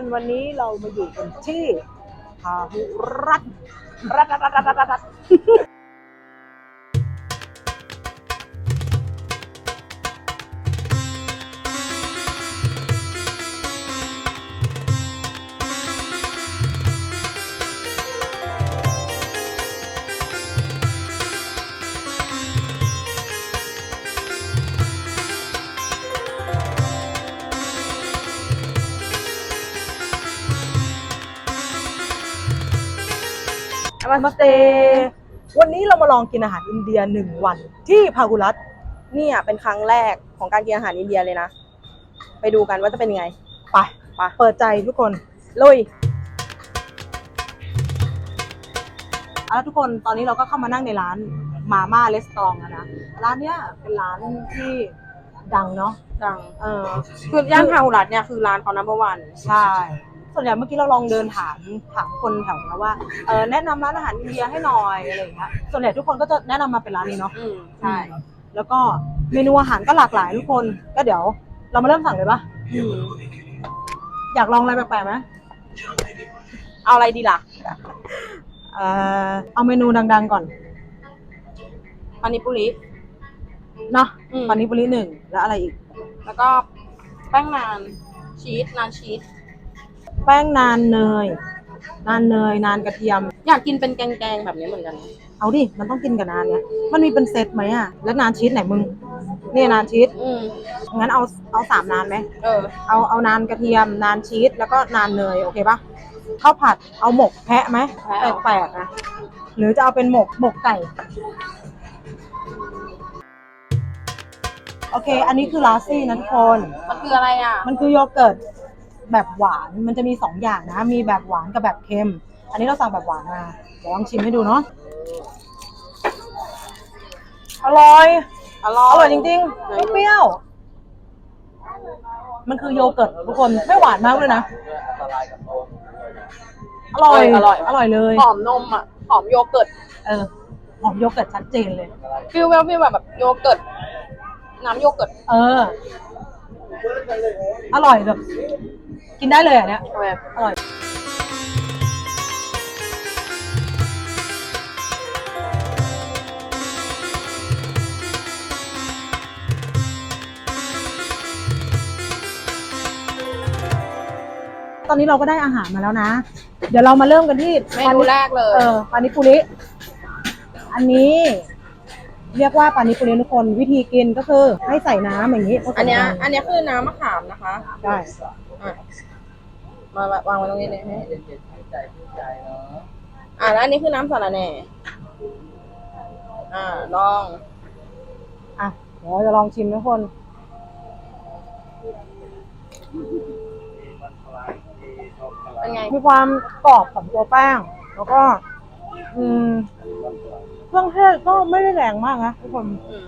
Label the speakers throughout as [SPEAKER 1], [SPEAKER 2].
[SPEAKER 1] นวันนี้เรามาอยู่กันที่พาหุรัตน์รัตรัตรัตรัต มาสเต วันนี้เรามาลองกินอาหารอินเดียหนึ่งวัน ที่พาหุรัตน์
[SPEAKER 2] เนี่ยเป็นครั้งแรกของการกินอาหารอินเดียเลยนะ ไปดูกันว่าจะเป็นยังไง
[SPEAKER 1] ไป
[SPEAKER 2] ไป
[SPEAKER 1] เปิดใจทุกคน
[SPEAKER 2] ลุย
[SPEAKER 1] เอาละทุกคนตอนนี้เราก็เข้ามานั่งในร้านมาม่าเลสตองนะ ร้านเนี้ยเป็นร้านที่ดังเนาะ
[SPEAKER 2] ดัง
[SPEAKER 1] เออ
[SPEAKER 2] คือย่านพาหุรัตน์เนี่ยคือร้านเขานัมเบอร์วัน
[SPEAKER 1] ใช่ ส่วนใหญ่เมื่อกี้เราลองเดินถามถามคนแถวนี้ว่าเออแนะนำร้านอาหารอินเดียให้หน่อยอะไรอย่างเงี้ยส่วนใหญ่ทุกคนก็จะแนะนำมาเป็นร้านนี้เนาะ
[SPEAKER 2] อืมใช่
[SPEAKER 1] แล้วก็เมนูอาหารก็หลากหลายทุกคน ก็เดี๋ยว เรามาเริ่มสั่งเลยปะ
[SPEAKER 2] อืม
[SPEAKER 1] อยากลองอะไรแปลกๆไหม
[SPEAKER 2] เอาอะไรดีล่ะ
[SPEAKER 1] เอ่อเอาเมนูดังๆก่อน
[SPEAKER 2] ปานิปุริ
[SPEAKER 1] เนาะ
[SPEAKER 2] อืม
[SPEAKER 1] ปานิปุริหนึ่งแล้วอะไรอีก
[SPEAKER 2] แล้วก็แป้งนานชีสนานชีส
[SPEAKER 1] แป้งนานเนย นานเนย นานกระเทียม
[SPEAKER 2] อยากกินเป็นแกงๆแบบนี้เหมือนกัน
[SPEAKER 1] เอาดิ มันต้องกินกับนานเนี้ยมันมีเป็นเซตไหมอะ แล้วนานชีสไหนมึง นี่นานชีส
[SPEAKER 2] อืม
[SPEAKER 1] งั้นเอาเอาสามนานไหม
[SPEAKER 2] เออ
[SPEAKER 1] เอาเอานานกระเทียม นานชีส แล้วก็นานเนย โอเคปะข้าวผัด เอาหมกแพะไหม
[SPEAKER 2] แพะ
[SPEAKER 1] แปลกๆนะ หรือจะเอาเป็นหมกหมกไก่ โอเค อันนี้คือลาซี่นะทุกคน
[SPEAKER 2] มันคืออะไรอะ
[SPEAKER 1] มันคือโยเกิร์ต แบบหวานมันจะมีสองอย่างนะ มีแบบหวานกับแบบเค็ม อันนี้เราสั่งแบบหวานมาเดี๋ยวลองชิมให้ดูเนาะอร่อย
[SPEAKER 2] อร่อ
[SPEAKER 1] อยร่อยจริงๆไม่เปรี้ยว มันคือโยเกิร์ตทุกคนไม่หวานมากเลยนะอร่อย
[SPEAKER 2] อร่อย
[SPEAKER 1] อร่อยเลย
[SPEAKER 2] หอมนมอะหอมโยเกิร์ต
[SPEAKER 1] เออหอมโยเกิร์ตชัดเจนเลย
[SPEAKER 2] ฟิลแบบฟิลแบบโยเกิร์ตน้ำโยเกิร์ต
[SPEAKER 1] เออ อร่อยแบบ กินได้เลยอะเนี่ย
[SPEAKER 2] ทำไม
[SPEAKER 1] อร่อยตอนนี้เราก็ได้อาหารมาแล้วนะ เดี๋ยวเรามาเริ่มกันที่
[SPEAKER 2] เมนูแรกเลย
[SPEAKER 1] เออปานิปุริ อันนี้ เรียกว่าปานิปุริทุกคนวิธีกินก็คือให้ใส่น้ำอย่างนี้ผสม
[SPEAKER 2] อันเนี้ย
[SPEAKER 1] กั
[SPEAKER 2] อันเนี้ยคือน้ำมะขามนะคะ
[SPEAKER 1] ได้
[SPEAKER 2] อะ มาวางไว้ตรงนี้เลยอะแล้วอันนี้คือน้ำสาระแหน่ อ่าลอง
[SPEAKER 1] อะเดี๋ยวเราจะลองชิมทุกคน
[SPEAKER 2] เป็นไง
[SPEAKER 1] มีความกรอบของตัวแป้ง แล้วก็ อืมเครื่องเทศก็ไม่ได้แรงมากนะทุกคน
[SPEAKER 2] อืม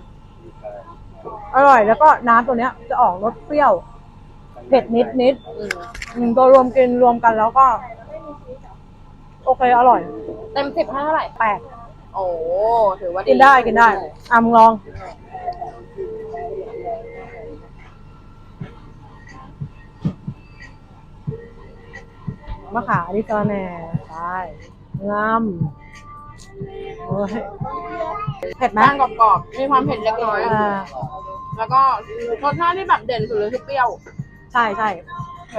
[SPEAKER 1] อร่อยแล้วก็น้ำตัวเนี้ยจะออกรสเปรี้ยว เผ็ดนิดนิด
[SPEAKER 2] อืม
[SPEAKER 1] ๆอืมตัวรวมกินรวมกันแล้วก็ โอเค อร่อย
[SPEAKER 2] เต็มสิบให้เท่าไหร่
[SPEAKER 1] แปลก
[SPEAKER 2] โอ้ถือว่าดี
[SPEAKER 1] กินได้กินได้อะมึงลอง มะขามดิกระแหน่ใช่งามโอ้ยเผ็ดไหม
[SPEAKER 2] แป้งกรอบๆมีความเผ็ดเล็กน้อย
[SPEAKER 1] อ่า
[SPEAKER 2] แล้วก็รสชาติที่แบบเด่นสุดเลยคือเปรี้ยว
[SPEAKER 1] ใช่ใช่
[SPEAKER 2] โอเค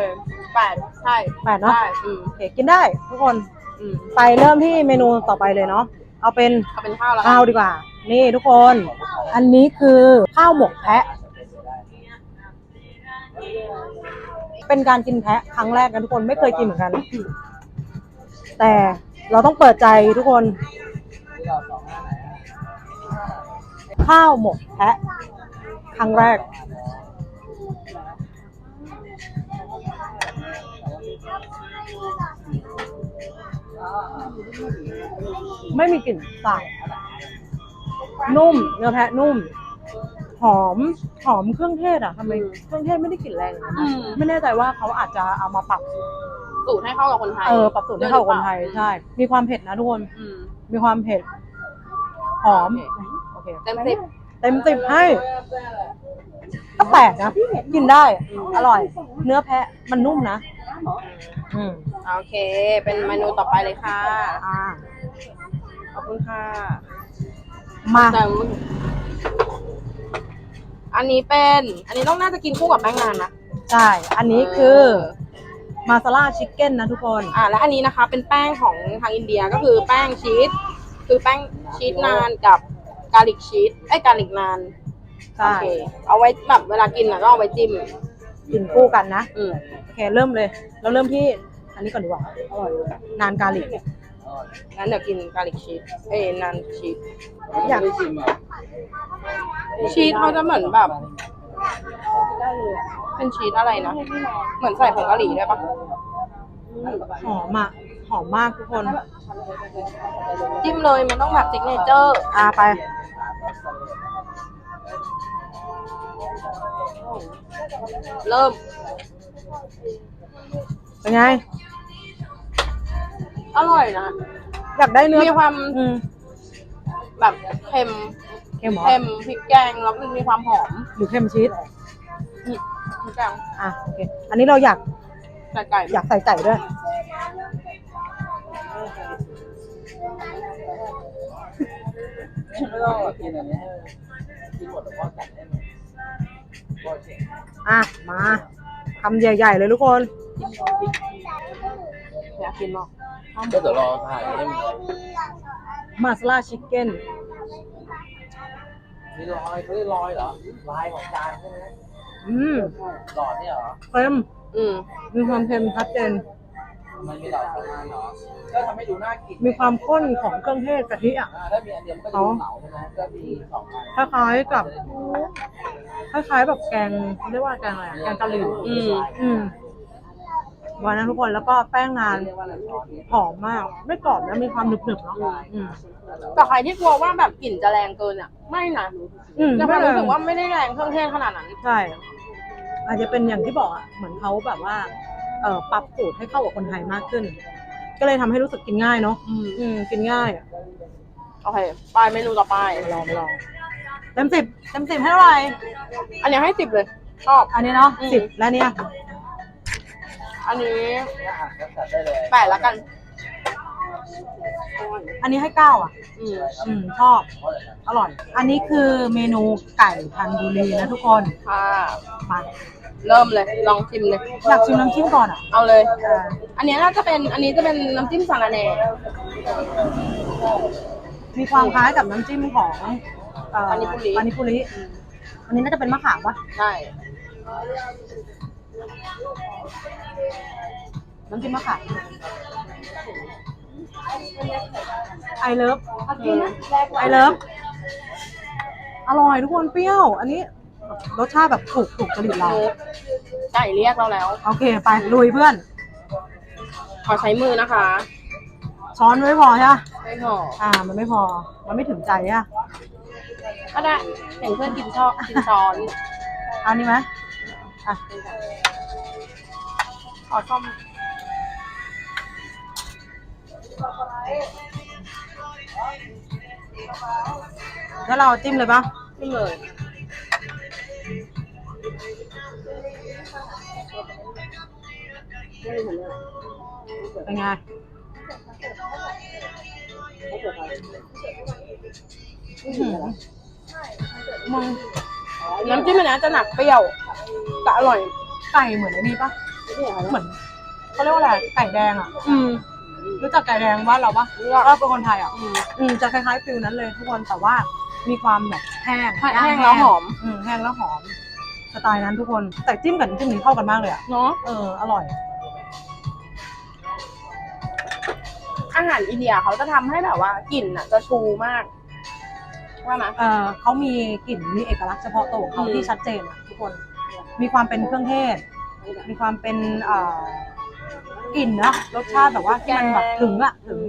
[SPEAKER 2] แปดใช่
[SPEAKER 1] แปดเนอะ
[SPEAKER 2] ใช่อืม
[SPEAKER 1] โอเคกินได้ทุกคน
[SPEAKER 2] อืม
[SPEAKER 1] ไปเริ่มที่เมนูต่อไปเลยเนาะเอาเป็น
[SPEAKER 2] เอาเป็นข้าวแล้วกั
[SPEAKER 1] ข้าวนดีกว่า นี่ทุกคน อันนี้คือข้าวหมกแพะ เป็นการกินแพะครั้งแรกกันทุกคนไม่เคยกินเหมือนกัน แต่เราต้องเปิดใจทุกคน ข้าวหมกแพะครั้งแรก ไม่มีกลิ่นสาบนุ่ม เนื้อแพะนุ่ม หอม หอมเครื่องเทศอะทำไมเครื่องเทศไม่ได้กลิ่นแรงอย่างนั้น
[SPEAKER 2] อื
[SPEAKER 1] นะ
[SPEAKER 2] ม
[SPEAKER 1] ไม่แน่ใจว่าเขาอาจจะเอามาปรับ
[SPEAKER 2] สูตรให้เข้ากับคนไทย
[SPEAKER 1] เออ ปรับสูตรให้เข้ากับคนไทย ใช่ มีความเผ็ดนะทุกคน
[SPEAKER 2] อืม
[SPEAKER 1] มีความเผ็ด หอม โอเค
[SPEAKER 2] เต็มสิบ
[SPEAKER 1] เต็มสิบให้ก็แปลกนะ กินได้ อร่อย เนื้อแพะมันนุ่มนะ อืม
[SPEAKER 2] โอเค เป็นเมนูต่อไปเลยค่ะ
[SPEAKER 1] อ่า
[SPEAKER 2] ขอบคุณค่ะ
[SPEAKER 1] มา
[SPEAKER 2] แต่มึงอันนี้เป็น อันนี้ต้องน่าจะกินคู่กับแป้งนานนะ
[SPEAKER 1] ใช่ อันนี้คือมาซาล่าชิคเก้นนะทุกคน
[SPEAKER 2] อ่าและอันนี้นะคะ เป็นแป้งของทางอินเดียก็คือแป้งชีส คือแป้งชีสนานกับกาลิกชีสไอ้กาลิกนาน
[SPEAKER 1] ใช่
[SPEAKER 2] โอเค เอาไว้แบบเวลากินอะก็เอาไว้จิ้ม
[SPEAKER 1] กินคู่กันนะ
[SPEAKER 2] อืม
[SPEAKER 1] โอเคเริ่มเลย เราเริ่มที่อันนี้ก่อนดีกว่า อร่อยเลยนานกาลิก
[SPEAKER 2] งั้นเดี๋ยวกินกาลิกชีสเอ้ยนานชีส
[SPEAKER 1] อยาก
[SPEAKER 2] ชีสเขาจะเหมือนแบบ เป็นชีสอะไรนะ เหมือนใส่ผงกะหรี่ได้ปะ
[SPEAKER 1] หอมอะหอมมากทุกคน
[SPEAKER 2] จิ้มเลยมันต้องแบบซิกเนเจอร์
[SPEAKER 1] อ่าไป
[SPEAKER 2] เริ่ม
[SPEAKER 1] เป็นไง
[SPEAKER 2] อร่อยนะ
[SPEAKER 1] อยากได้เนื้อ
[SPEAKER 2] มีความ
[SPEAKER 1] อืม
[SPEAKER 2] แบบเค็ม
[SPEAKER 1] เค็มเหรอ
[SPEAKER 2] เค็มพริกแกงแล้วมันมีความหอม
[SPEAKER 1] หรือเค็มชีส
[SPEAKER 2] พริกแกง
[SPEAKER 1] อะโอเคอันนี้เราอยาก
[SPEAKER 2] ใส่ไก่
[SPEAKER 1] อยากใส่ไก่ด้วย
[SPEAKER 3] ไม่ต้องหรอกกินอันนี้ให้กินหมดแล้วก็กัดได้ไหมก็เจ๋ง
[SPEAKER 1] อะ มาคำใหญ่ ๆ เลยทุกคน
[SPEAKER 2] อยากกินมาก
[SPEAKER 3] ก็เดี๋ยวรอถ่ายให้มัน
[SPEAKER 1] มาซาล่าชิคเก้น
[SPEAKER 3] มีรอยเขาเรียกรอยเหรอลายของจานใช่ไหม
[SPEAKER 1] อืม
[SPEAKER 3] หลอดเนี่ยเหรอ
[SPEAKER 1] เค็ม
[SPEAKER 2] อืม
[SPEAKER 1] มีความเค็มชัดเจน
[SPEAKER 3] มันมีหลอดของมันเหรอก็ทำให้ดูน่ากิน
[SPEAKER 1] มีความข้นของเครื่องเทศกะทิอะ
[SPEAKER 3] อ่าถ้ามีอันเดียวมันก็จะดูเหลาใช่ไหมก็มีสองอัน
[SPEAKER 1] คล้ายๆกับ คล้ายๆแบบแกงเขาเรียกว่าแกงอะไรอะแกงกะหรี่
[SPEAKER 2] อืม
[SPEAKER 1] อืมวันนั้นทุกคนแล้วก็แป้งนาน
[SPEAKER 3] เรียกว่าอะไรร้อนเนี่ย
[SPEAKER 1] หอมมาก ไม่กรอบนะมีความหนึบๆเนาะอืม
[SPEAKER 2] แต่ใครที่กลัวว่าแบบกลิ่นจะแรงเกินอะ ไม่นะ
[SPEAKER 1] อืม
[SPEAKER 2] แต่ความรู้สึกว่าไม่ได้แรงเครื่องเทศขนาดนั้น
[SPEAKER 1] ใช่อาจจะเป็นอย่างที่บอกอะเหมือนเขาแบบว่า เออปรับสูตรให้เข้ากับคนไทยมากขึ้น ก็เลยทำให้รู้สึกกินง่ายเนาะ
[SPEAKER 2] อืม
[SPEAKER 1] อืมกินง่ายอะ
[SPEAKER 2] โอเคไปเมนูต่อไป
[SPEAKER 1] ลองลองเต็มสิบเต็มสิบให้เท่าไหร่
[SPEAKER 2] อันนี้ให้สิบเลย ชอบ
[SPEAKER 1] อันนี้เนาะ
[SPEAKER 2] อืม
[SPEAKER 1] สิบแล้วเนี่ย
[SPEAKER 2] อันนี้
[SPEAKER 3] เนี่ยอะก็กัดได้เลย
[SPEAKER 2] แปดละกัน
[SPEAKER 1] อันนี้ให้เก้าอะ
[SPEAKER 2] อืม
[SPEAKER 1] อืมชอบ
[SPEAKER 3] เพราะอะไรนะ
[SPEAKER 1] อร่อย อันนี้คือเมนูไก่ทันดูรีนะทุกคน
[SPEAKER 2] ค่ะ
[SPEAKER 1] มา
[SPEAKER 2] เริ่มเลย ลองชิมเลย
[SPEAKER 1] อยากชิมน้ำจิ้มก่อนอะ
[SPEAKER 2] เอาเลย
[SPEAKER 1] เออ
[SPEAKER 2] อันนี้น่าจะเป็น อันนี้จะเป็นน้ำจิ้มสาลาแหน่
[SPEAKER 1] มีความคล้ายกับน้ำจิ้มของเอ่อ
[SPEAKER 2] ปานิปุริ
[SPEAKER 1] ปานิปุริอันนี้น่าจะเป็นมะขามปะ
[SPEAKER 2] ใช่
[SPEAKER 1] น้ำจิ้มมะขามไอเลิฟไอเลิฟอร่อยทุกคนเปรี้ยว อันนี้รสชาติแบบถูกถูกจริตเรา
[SPEAKER 2] ไก่เรียกเราแล้ว
[SPEAKER 1] โอเคไปลุยเพื่อน
[SPEAKER 2] ขอใช้มือนะคะ
[SPEAKER 1] ช้อนไม่พอใช่ปะ
[SPEAKER 2] ไม่พอ
[SPEAKER 1] อ่า มันไม่พอ มันไม่ถึงใจอะ
[SPEAKER 2] ก็ได้เห็นเพื่อนกินชอบกินช้อน
[SPEAKER 1] อันนี้ไหมอะ
[SPEAKER 2] ขอซ่อม
[SPEAKER 1] แล้วเราจิ้มเลยปะ
[SPEAKER 2] ขึ้นเลย
[SPEAKER 1] เป็นไงอื้อหือมึง
[SPEAKER 2] น้ำจิ้มอันนี้จะหนักเปรี้ยวแต่อร่อย
[SPEAKER 1] ไก่เหมือนไอ้นี่ปะเหมือนเขาเรียกว่าอะไรไก่แดงอะ
[SPEAKER 2] อืม
[SPEAKER 1] รู้จักไก่แดงบ้านเราปะ
[SPEAKER 2] รู้จัก
[SPEAKER 1] เราเป็นคนไทยอะ
[SPEAKER 2] อืม
[SPEAKER 1] อืมจะคล้ายๆฟิลนั้นเลยทุกคนแต่ว่ามีความแบบแห้ง
[SPEAKER 2] แห้งแล้วหอม
[SPEAKER 1] อืมแห้งแล้วหอมสไตล์นั้นทุกคนแต่จิ้มกับน้ำจิ้มนี้เข้ากันมากเลยอะ
[SPEAKER 2] เนาะ
[SPEAKER 1] เอออร่อย
[SPEAKER 2] อาหารอินเดียเขาจะทำให้แบบว่ากลิ่นอะ จะชูมาก ว่าไหม
[SPEAKER 1] เออเขามีกลิ่นมีเอกลักษณ์เฉพาะตัวของเขา
[SPEAKER 2] อืม
[SPEAKER 1] ที่ชัดเจนอะทุกคน มีความเป็นเครื่องเทศ มีความเป็นเอ่อกลิ่นนะรสชาติแบบว่าที่มันแบบถึงอะถึง